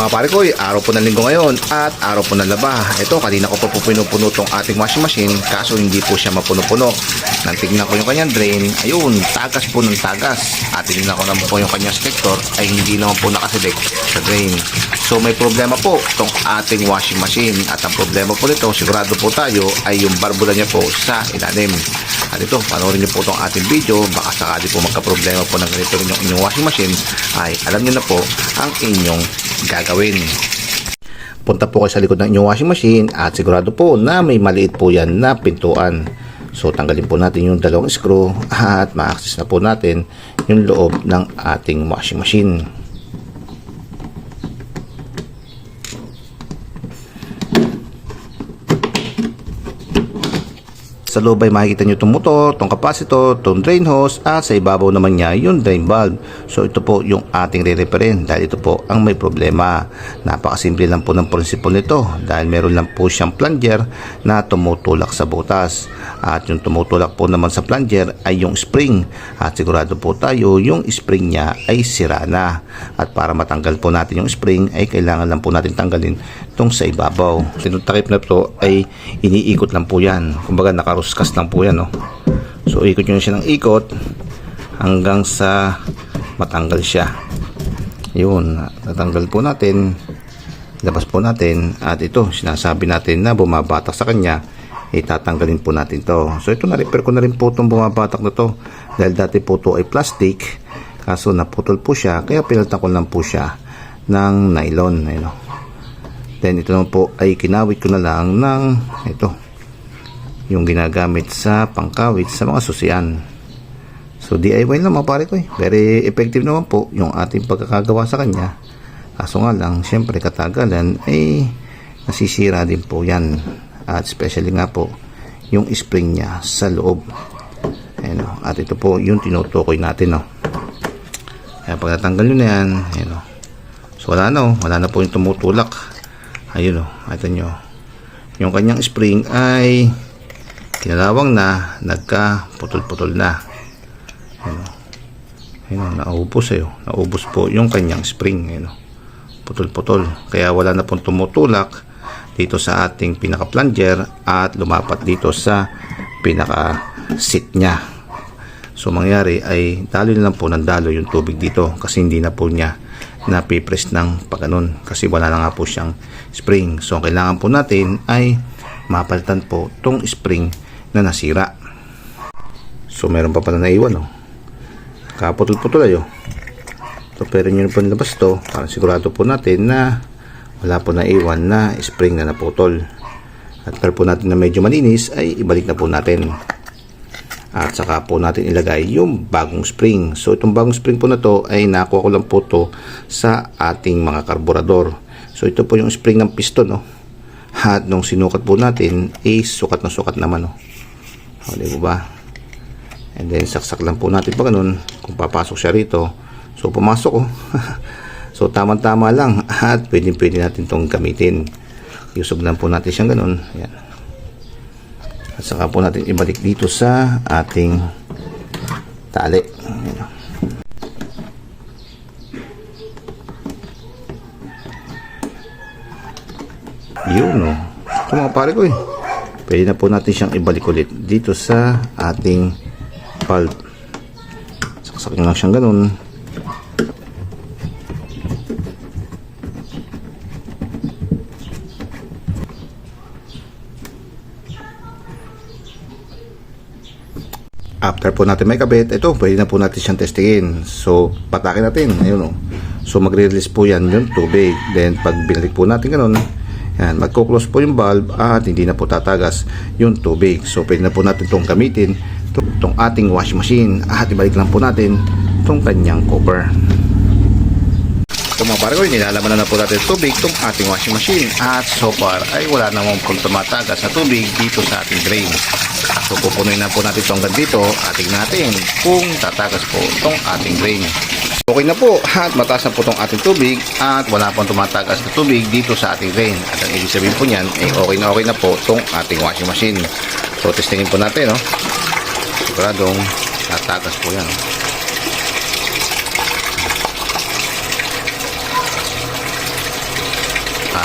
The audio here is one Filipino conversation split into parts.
Mga pare ko, eh, araw po ng linggo ngayon at araw po ng laba. Ito, kanina ko pa po pinupuno tong ating washing machine kaso hindi po siya mapuno-puno. Nang tignan ko yung kanyang drain, ayun, tagas po ng tagas. At tignan ko naman po yung kanyang selector ay hindi naman po nakaselect sa drain. So may problema po tong ating washing machine at ang problema po nito, sigurado po tayo ay yung barbula niya po sa ilalim. At ito, panoorin niyo po itong ating video, baka sakali po magka-problema po ng ganito rin yung inyong washing machine, ay alam niyo na po ang inyong gagawin. Punta po kayo sa likod ng inyong washing machine at sigurado po na may maliit po yan na pintuan. So tanggalin po natin yung dalawang screw at ma-access na po natin yung loob ng ating washing machine. Sa loob ay makikita nyo itong motor, itong capacitor, itong drain hose at sa ibabaw naman niya yung drain valve. So ito po yung ating re-referent dahil ito po ang may problema. Napakasimple lang po ng prinsipyo nito dahil meron lang po siyang plunger na tumutulak sa butas. At yung tumutulak po naman sa plunger ay yung spring. At sigurado po tayo yung spring niya ay sira na. At para matanggal po natin yung spring ay kailangan lang po natin tanggalin itong sa ibabaw. Itong takip na ito ay iniikot lang po yan. Kumbaga nakaruskas lang po yan. No? So ikot nyo siya ng ikot hanggang sa matanggal siya. Yun, natanggal po natin. Labas po natin at ito sinasabi natin na bumabatak sa kanya itatanggalin po natin to. So ito na-repair ko na rin po itong bumabatak na to dahil dati po to ay plastic kaso naputol po siya kaya pinalitan ko lang po siya ng nylon. Ayun, no? Then ito naman po ay kinawit ko na lang ng ito yung ginagamit sa pangkawit sa mga susian. So DIY lang mga pare ko eh. Very effective naman po yung ating pagkakagawa sa kanya. Kaso nga lang, syempre katagalan ay nasisira din po yan. At especially nga po yung spring niya sa loob. Ayan, o. At ito po yung tinutukoy natin. No? Kaya pag natanggal nyo na yan, ayan, o. so wala na, o. wala na po yung tumutulak. Ayun o, ito nyo. Yung kanyang spring ay kinalawang na, nagka-putol-putol na. Ayun o. Ayun o, naubos eh. Naubos po yung kanyang spring. Ayun o. Putol-putol. Kaya wala na pong tumutulak dito sa ating pinaka-plunger at lumapat dito sa pinaka-seat niya. So mangyari ay daloy na lang po ng daloy yung tubig dito kasi hindi na po niya napipress ng pagganon kasi wala na nga po siyang spring. So ang kailangan po natin ay mapalitan po tong spring na nasira. So meron pa pala naiwan oh. Kaputol-putol ayo. So pero nyo po labas to para sigurado po natin na wala po na iwan na spring na naputol. At pero po natin na medyo malinis ay ibalik na po natin. At saka po natin ilagay yung bagong spring. So itong bagong spring po na to ay nakuha ko lang po to sa ating mga karburador. So ito po yung spring ng piston. No? At nung sinukat po natin, ay sukat na sukat naman. No? O, di ba? And then saksak lang po natin pa ganun kung papasok siya rito. So pumasok oh. so tama-tama lang at pwedeng pwede natin tong gamitin. Yusog lang po natin siyang ganun. Ayan. At saka po natin ibalik dito sa ating tali. Yun no. Ito mga pare ko eh. Pwede na po natin siyang ibalik ulit dito sa ating valve. Saksakin lang siyang ganun. After po natin may kabit, ito, pwede na po natin siyang testingin. So, patakin natin. Ayun, oh. So, magre-release po yan yung tubig. Then, pag binalik po natin ganun, yan, magko-close po yung valve at hindi na po tatagas yung tubig. So, pwede na po natin itong gamitin itong ating washing machine at ibalik lang po natin itong kanyang cover. So mga pare ko, nilalaman na, na po natin tubig itong ating washing machine at so far ay wala namang pong tumatagas na tubig dito sa ating drain. So pupunuin na po natin itong dito at natin kung tatagas po itong ating drain. Okay na po at mataas na po itong ating tubig at wala pong tumatagas na tubig dito sa ating drain. At ang ibig sabihin po niyan ay okay na okay na po itong ating washing machine. So testingin po natin no. Siguradong tatagas po yan.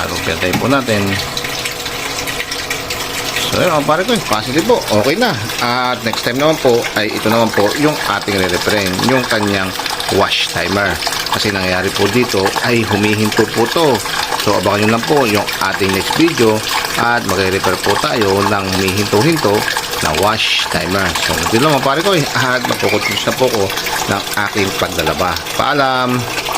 Repair po natin. So yun mga pare ko, positive po, okay na. At next time naman po, ay ito naman po yung ating re-referent, yung kanyang wash timer. Kasi nangyayari po dito ay humihinto po to. So abangan nyo lang po yung ating next video at magre-repair po tayo ng humihinto-hinto na wash timer. So ito lang mga pare ko eh, at magkukontinue na po ko ng aking paglalaba. Paalam!